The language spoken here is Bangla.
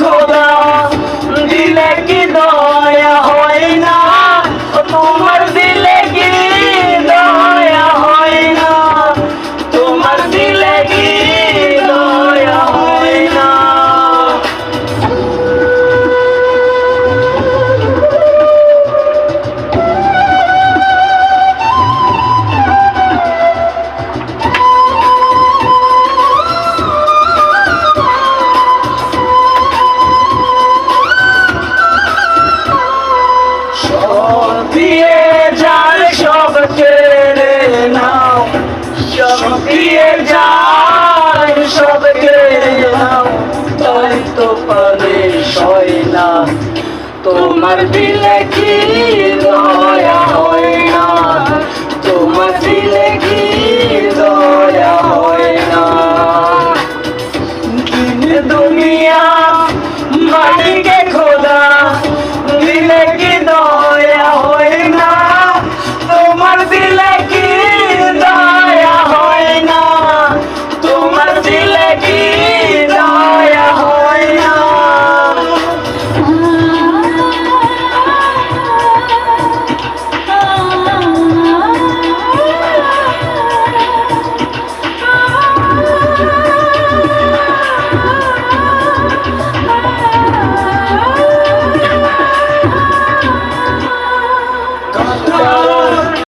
call দিয়ে যায় সব কেড়ে নাও। সব দিয়ে যায় সব কেড়ে নাও। তাই তো পারে সয় না তোমার দিলে কি দয়া?